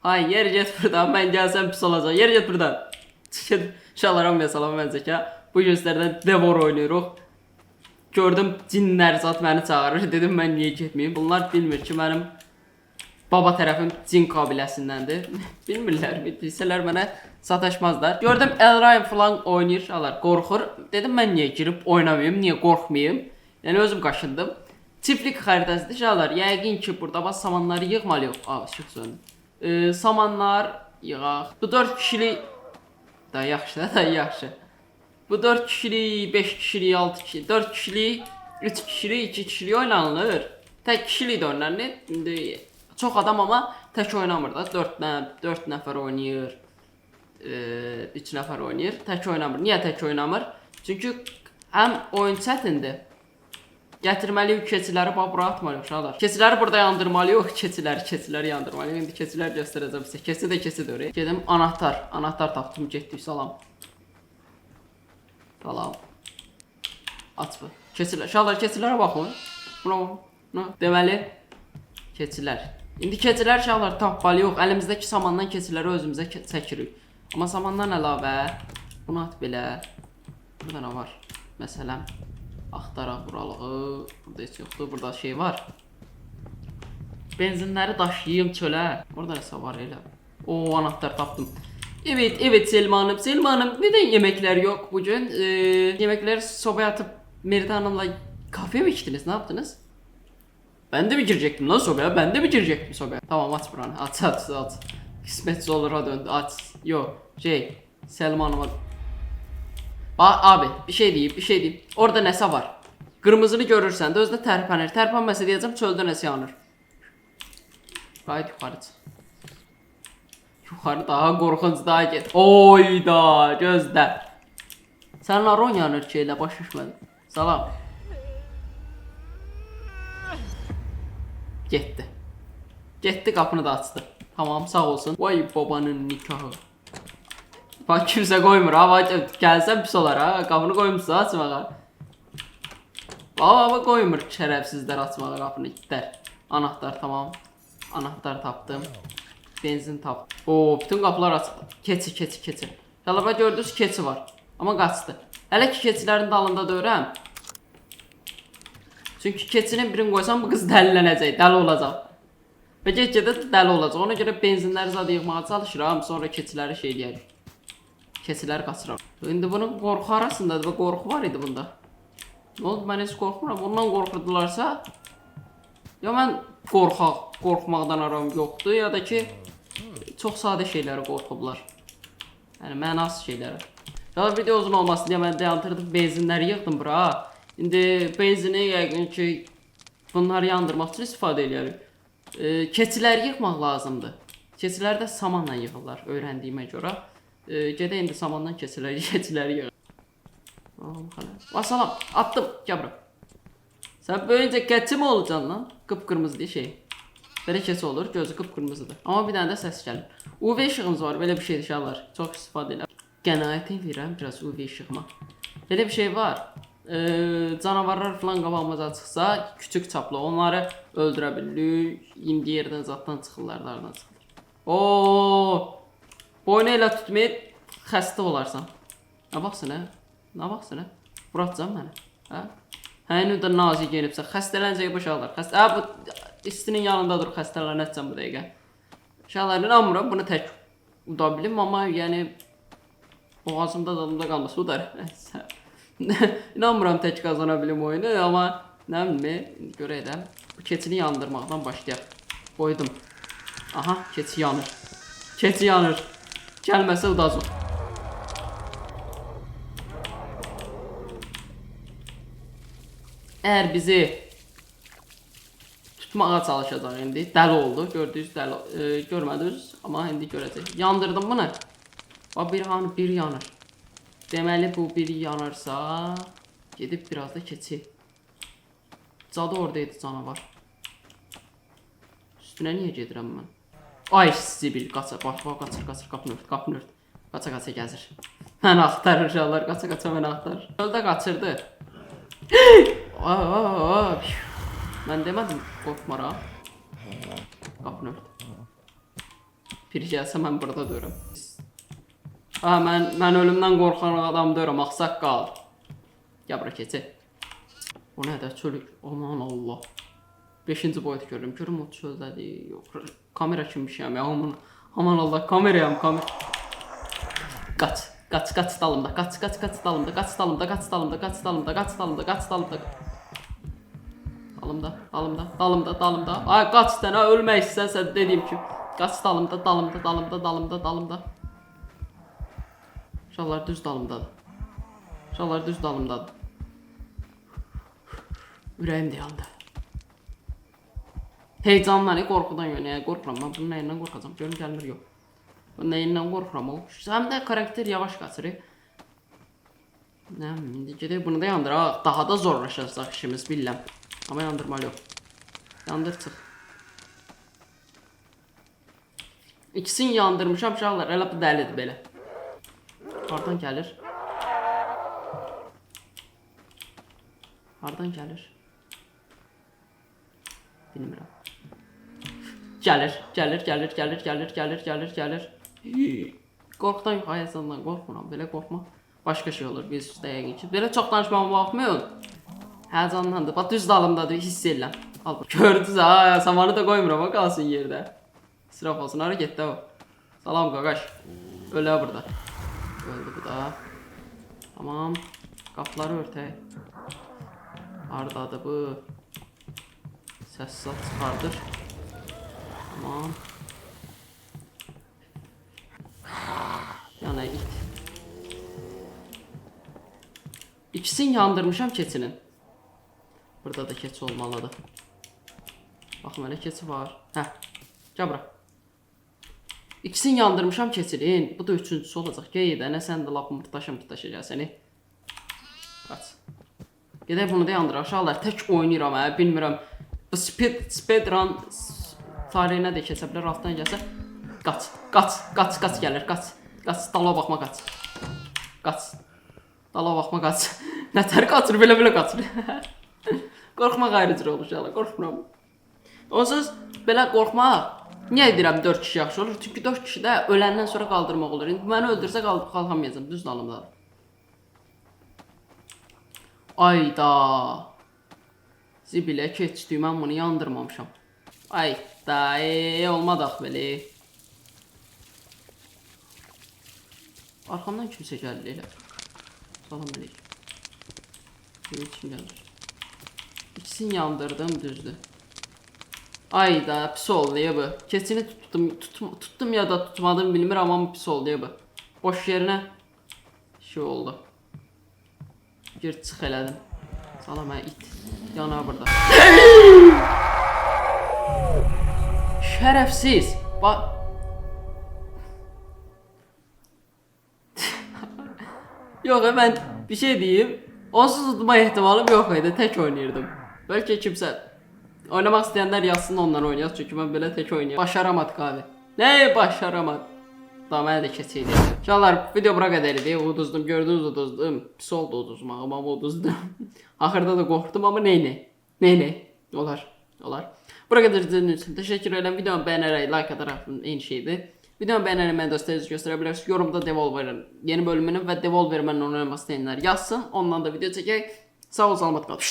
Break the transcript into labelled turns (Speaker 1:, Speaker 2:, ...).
Speaker 1: Hay yer get buradan ben gelsem pis olacaq. Yer get buradan. Çıkın. Şalaram ve salam ben zeka. Bu göstərdən Devor oynayırıq. Gördüm cinlər zat məni çağırır. Dedim mən niyə getməyim? Bunlar bilmir ki mənim baba tərəfim cin qabiləsindəndir. Bilmirlər, bilsələr mənə sataşmazlar. Gördüm Elrain falan oynayır, şalar qorxur. Dedim mən niyə girib oynamayım, niyə qorxmayım? Yəni özüm qaşındım. Çiftlik xəritəsidir şalar. Yəqin ki burada bas samanları yığmalıyıq. Aa, işıq söndü. Ee, samanlar yığaq. Bu 4 kişilik da yaxşı da, yaxşı. Bu 4 kişilik, 5 kişilik, 6 kişilik, 4 kişilik, 3 kişilik, 2 kişilik oynanılır. Tek kişilik de oynanır. İndi çox adam ama tek oynamır da. 4 nə 4 nəfər oynayır. 3 nəfər oynayır. Tək oynamır. Niyə tək oynamır? Çünki həm oyun çətindir. Gətirməliyik keçiləri bax bura atmalıyıq uşaqlar. Keçiləri burada yandırmalıyıq. Keçiləri, keçiləri yandırmalıyıq. İndi keçilər göstərəcəm sizə. Keçi də keçidir oraya. Gedim anahtar. Anahtar tapdım, getdik salam. Salam. Aç bu. Keçilər. Uşaqlar keçilərə baxın. Buna baxın. Buna. Deməli keçilər. İndi keçilər uşaqlar tapmalıyıq. Əlimizdəki samandan keçiləri özümüzə çəkirik. Amma samandan əlavə bunu at belə. Burada nə var? Məsələn, axtaraq buralığı. Burada heç yoxdur. Burada şey var. Benzinləri daşıyım çölə. Orada nəsə var elə. O anahtar tapdım. Evet, evet Selma Hanım. Selma Hanım neden yemekler yok bugün? Ee, yemekleri sobaya atıp Merida Hanım'la kahve mi içtiniz? Ne yaptınız? Ben de mi girecektim lan sobaya? Ben de mi girecektim sobaya? Tamam at buranı. At at at. Kısmetse olur ha döndü. At. Yo. Şey. Selma Hanım'a. Abi bir şey diyeyim bir şey diyeyim. Orada nese var? Kırmızını görürsen de özde terpenir. Terpenmese diyeceğim çölde nesi yanır. Gayet yukarı. Yukarı daha korkunç daha get. Oyda gözde. Sen Aron yanır şeyle baş düşmedi. Salam. Getdi. Getdi qapını da açdı. Tamam sağ olsun. Vay babanın nikahı. Bak kimse koymur ha. Bak gelsen pis olar ha. Qapını koymuşsa açmağa. Baba baba koymur şerefsizler açmağa qapını itlər. Anahtar tamam. Anahtar tapdım. Benzin tapdım. Oo bütün qapılar açıldı. Keçi keçi keçi. Tələbə gördünüz keçi var. Amma qaçdı. Hələ ki keçilərin dalında döyürəm. Çünki keçinin birini qoysam bu qız dəlilənəcək, dəli olacaq. Və get-gedə dəli olacaq. Ona görə benzinləri zad yığmağa çalışıram, sonra keçiləri şey eləyərik. Keçiləri qaçıram. İndi bunun qorxu arasındadır və qorxu var idi bunda. Nə oldu? Mən heç qorxmuram. Ondan qorxurdularsa ya mən qorxaq, qorxmaqdan aram yoxdur ya da ki çox sadə şeylərə qorxublar. Yəni mənasız şeylərə. Ya video uzun olmasın diye ben dayandırdım benzinləri yığdım bura. İndi benzini yəqin ki bunları yandırmaq üçün istifadə edirik. E, keçiləri yığmaq lazımdır. Keçilər də samanla yığırlar öyrəndiyimə görə. E, gedə indi samandan keçiləri, keçiləri yığır. Vasalam attım gel bura. Sen böylece keçi mi olacaksın lan? Kıpkırmızı diye şey. Belə keçi olur, gözü kıpkırmızıdır. Amma bir dənə də səs gəlir. UV işığımız var, belə bir şey dışarılar. Çox istifadə edirəm. Qənaət edirəm biraz UV işığıma. Belə bir şey var. Ee, canavarlar falan qabağımıza çıxsa, küçük çaplı onları öldürə bilirik. İndi yerdən zatdan çıxırlar, dardan çıxırlar. Oo! Boynu elə tutmayıb xəstə olarsan. Nə baxsın hə? Nə baxsın hə? Buraxacam məni. Hə? Hə, indi də nazik yenibsə, xəstələncək boşalır. Xəstə, hə, bu istinin yanında dur, xəstələnəcəm bu dəqiqə. Uşaqlar inanmıram, bunu tək uda bilim, amma yəni boğazımda dadımda qalması udar. İnanmıram tək qazana bilim oyunu, amma nə indi görək də. Bu keçini yandırmaqdan başlayaq. Qoydum. Aha, keçi yanır. Keçi yanır. Gəlməsə udacaq. Eğer bizi tutmağa çalışacaq indi. Dəli oldu. Gördünüz dəli e, görmədiniz, amma indi görəcək. Yandırdım bunu. Bax bir han bir yanır. Deməli bu biri yanırsa, gedib biraz da keçi. Cadı oradaydı canavar. Üstünə niyə gedirəm mən? Ay sibil qaça bax bax qaçır qaçır qapını ört qapını ört. Qaça qaça gəzir. Mən axtarır uşaqlar qaça qaça mən axtarır. Çöldə qaçırdı. Aa, aa, aa. Mən demədim qorxmaram. Qapını ört. Bir gəlsə mən burada dururam. Ha mən mən ölümdən qorxan adam deyirəm, axsaq qal. Gəl bura keçək. O nədir? Çölük. Aman Allah. 5-ci boyut görürüm. Görüm o çöldədir. Yox. Kamera kimmişəm ya. Aman aman Allah kamerayam kamer. Qaç. Qaç qaç dalımda. Qaç qaç qaç dalımda. Qaç dalımda. Qaç dalımda. Qaç dalımda. Qaç dalımda. Qaç dalımda. Dalımda, dalımda, dalımda, dalımda. Ay qaç dənə ölmək istəsən dediyim kimi. Qaç dalımda, dalımda, dalımda, dalımda, dalımda. Uşaqlar düz dalımdadır. Uşaqlar düz dalımdadır. Ürəyim dayandı. Heyecandan, qorxudan yəni, yəni qorxuram. Mən bunun nəyindən qorxacam? Görüm gəlmir yox. Bunun nəyindən qorxuram o? Həm də karakter yavaş. Nə, indi gedək bunu da yandıraq. Daha da zorlaşacaq işimiz bilirəm. Amma yandırmalı yox. Yandır çıx. İkisini yandırmışam uşaqlar. Elə bu dəlidir belə. Hardan gəlir? Hardan gəlir? Bilmirəm. Gəlir, gəlir, gəlir, gəlir, gəlir, gəlir, gəlir, gəlir. Qorxudan yox, ayəsandan qorxmuram. Belə qorxma. Başqa şey olur biz yəqin ki. Belə çox danışmama baxmayın. Həyəcanlandı. Bax düz dalımdadır, hiss edirəm. Al. Gördünüz ha, samanı da qoymuram, o qalsın yerdə. İsraf olsun, hara getdi o? Salam qaqaş. Ölə burada. Öldü bu da. Tamam. Qapıları örtək. Hardadır bu? Səs sat çıxardır. Tamam. Yana it. İkisini yandırmışam keçinin. Burada da keçi olmalıdır. Baxın elə keçi var. Hə. Gəl bura. İkisini yandırmışam keçinin. Bu da üçüncüsü olacaq. Gəy də nə sən də lap mırtdaşa mırtdaşa gəlsən. Qaç. Gedək bunu da yandıraq. Uşaqlar tək oynayıram hə. Bilmirəm. Bu speed tarixinə də keçə bilər altdan gəlsə. Qaç. Qaç. Qaç. Qaç gəlir. Qaç. Qaç. Dala baxma qaç. Qaç. Dala baxma qaç. Nətər qaçır belə belə qaçır. Qorxmaq ayrı cür olur uşaqlar. Qorxmuram. Onsuz belə qorxmaq Niyə deyirəm 4 kişi yaxşı olur? Çünki 4 kişi də öləndən sonra qaldırmaq olur. İndi məni öldürsə qal qalxamayacağam. Düz dalımda. Ayda. Zibilə keçdi. Mən bunu yandırmamışam. Ayda, e, olmadıq belə. Arxamdan kimsə gəldi elə. Salam əleykum. Görün kim gəlir. İkisini yandırdım düzdür. Ayda pis oldu ya bu. Keçini tuttum, tuttum, tuttum ya da tutmadım bilmirəm amma pis oldu ya bu. Boş yerinə şey oldu. Gir çıx elədim. Salam hə it. Yana burada. Şərəfsiz. Ba Yox, mən bir şey deyim. Onsuz tutma ehtimalım yox idi. Tək oynayırdım. Bəlkə kimsə oynamaq istəyənlər yazsın ondan oynayaq. Çünki mən belə tək oynayıram. Başaramadık abi. Nə başaramadım? Daha mənə də keçəydi. Uşaqlar, video bura qədər idi. Uduzdum, gördünüz uduzdum. Pis oldu uduzmağım, amma uduzdum. Axırda da qorxdum, amma neynə? Neynə? Olar, olar. Bura qədər izlədiyiniz üçün təşəkkür edirəm. Videomu bəyənərək, like ataraq eyni şeydir. Videomu bəyənərək mənə dostlarınızı göstərə bilərsiniz. Yorumda Devolver'ın yeni bölümünü və Devolver mənlə oynamaq istəyənlər yazsın. Ondan da video çəkək. Sağ ol, salamat. Şşt.